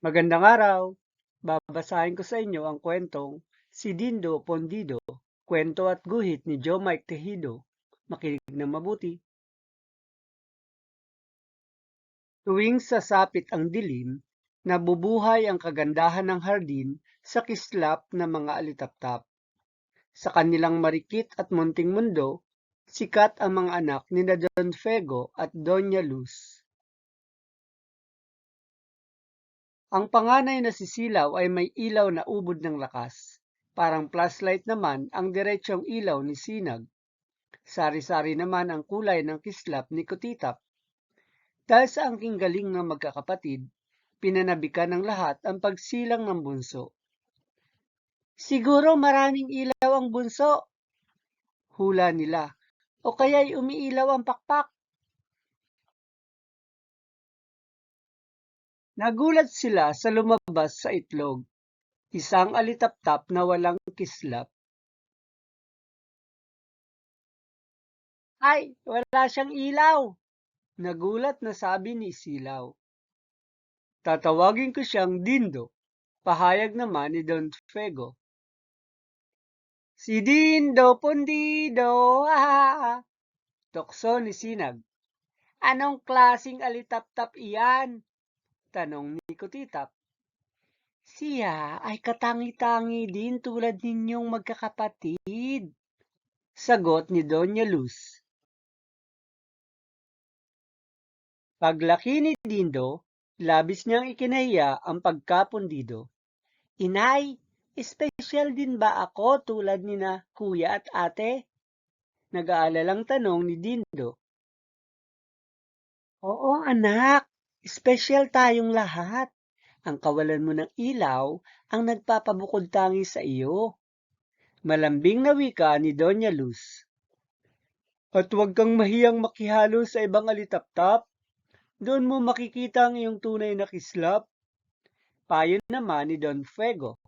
Magandang araw! Babasahin ko sa inyo ang kwentong Si Dindo Pondido, kwento at guhit ni Joe Mike Tejido. Makinig na mabuti. Tuwing sasapit ang dilim, nabubuhay ang kagandahan ng hardin sa kislap ng mga alitaptap. Sa kanilang marikit at munting mundo, sikat ang mga anak ni Don Fego at Doña Luz. Ang panganay na si Silaw ay may ilaw na ubod ng lakas. Parang flashlight naman ang diretsyong ilaw ni Sinag. Sari-sari naman ang kulay ng kislap ni Kutitap. Dahil sa angking galing ng magkakapatid, pinanabikan ng lahat ang pagsilang ng bunso. Siguro maraming ilaw ang bunso. Hula nila. O kaya'y umiilaw ang pakpak. Nagulat sila sa lumabas sa itlog. Isang alitaptap na walang kislap. Ay, wala siyang ilaw. Nagulat na sabi ni Silaw. Tatawagin ko siyang Dindo. Pahayag naman ni Don Fego. Si Dindo Pondido! Ah! Tokso ni Sinag. Anong klasing alitaptap iyan? Tanong ni Kutitap. Siya ay katangi-tangi din tulad ninyong magkakapatid. Sagot ni Doña Luz. Paglaki ni Dindo, labis niyang ikinahiya ang pagkapundido. Inay, espesyal din ba ako tulad ni na kuya at ate? Nag-aalalang tanong ni Dindo. Oo anak, espesyal tayong lahat. Ang kawalan mo ng ilaw ang nagpapabukod tangi sa iyo. Malambing na wika ni Doña Luz. At huwag kang mahiyang makihalo sa ibang alitaptap. Doon mo makikita ang iyong tunay na kislap. Payo naman ni Don Fuego.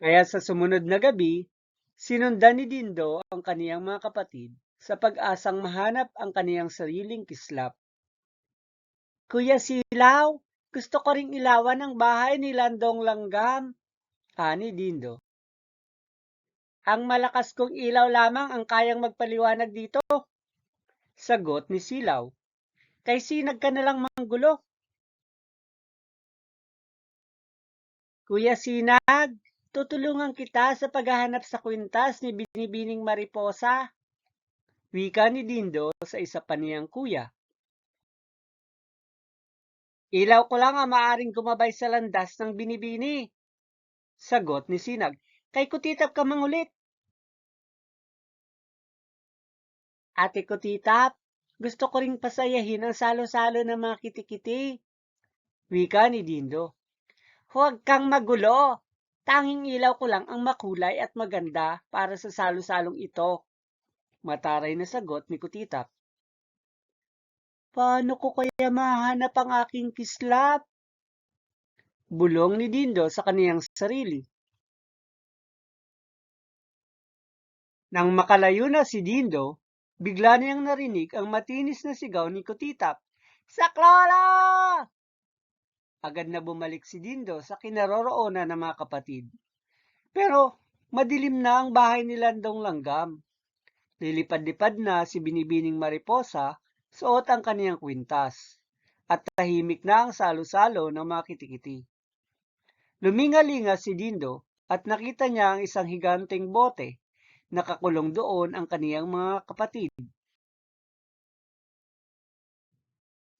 Kaya sa sumunod na gabi, sinundan ni Dindo ang kaniyang mga kapatid sa pag-asang mahanap ang kaniyang sariling kislap. Kuya Silaw, gusto ko ring ilawan ang bahay ni Landong Langgam, ani Dindo. Ang malakas kong ilaw lamang ang kayang magpaliwanag dito, Sagot ni Silaw. Kay sinag ka na lang manggulo. Kuya Sinag, tutulungan kita sa paghahanap sa kwintas ni Binibining Mariposa. Wika ni Dindo sa isa pa niyang kuya. Ilaw ko lang ang maaring gumabay sa landas ng binibini. Sagot ni Sinag. Kay kutitap ka mangulit. Ate ko titap, gusto ko ring pasayahin ang salo-salo ng mga kitikiti. Wika ni Dindo. Huwag kang magulo. Tanging ilaw ko lang ang makulay at maganda para sa salo-salong ito. Mataray na sagot ni Kutitap. Paano ko kaya mahanap ang aking kislap? Bulong ni Dindo sa kaniyang sarili. Nang makalayo na si Dindo, Bigla niyang narinig ang matinis na sigaw ni Kutitap. Saklolo! Agad na bumalik si Dindo sa kinaroroonan ng mga kapatid. Pero madilim na ang bahay ni Landong Langgam. Lilipad-lipad na si Binibining Mariposa, suot ang kaniyang kwintas. At tahimik na ang salo-salo ng mga kitikiti. Lumingalinga si Dindo at nakita niya ang isang higanteng bote nakakulong doon ang kaniyang mga kapatid.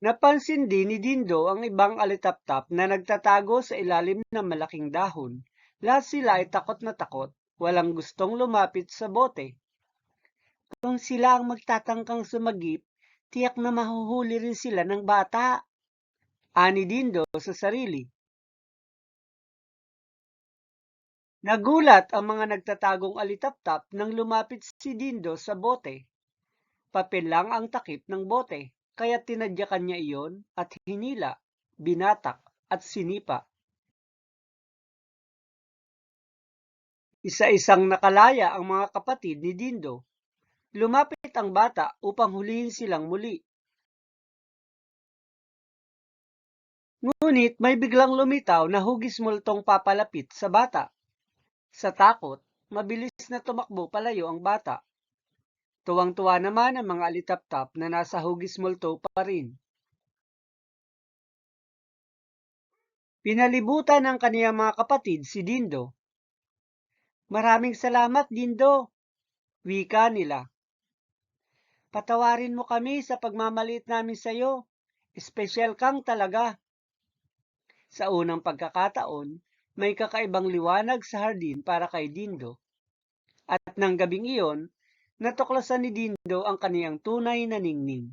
Napansin din ni Dindo ang ibang alitaptap na nagtatago sa ilalim ng malaking dahon. Lahat sila ay takot na takot, walang gustong lumapit sa bote. Kung sila ang magtatangkang sumagip, tiyak na mahuhuli rin sila ng bata. Ani Dindo sa sarili. Nagulat ang mga nagtatagong alitaptap nang lumapit si Dindo sa bote. Papel lang ang takip ng bote, kaya tinadyakan niya iyon at hinila, binatak at sinipa. Isa-isang nakalaya ang mga kapatid ni Dindo. Lumapit ang bata upang hulihin silang muli. Ngunit may biglang lumitaw na hugis multong papalapit sa bata. Sa takot, mabilis na tumakbo palayo ang bata. Tuwang-tuwa naman ang mga alitaptap na nasa hugis multo pa rin. Pinalibutan ng kaniyang mga kapatid si Dindo. Maraming salamat, Dindo, wika nila. Patawarin mo kami sa pagmamaliit namin sa iyo. Espesyal kang talaga. Sa unang pagkakataon, may kakaibang liwanag sa hardin para kay Dindo. At nang gabing iyon, natuklasan ni Dindo ang kaniyang tunay na ningning.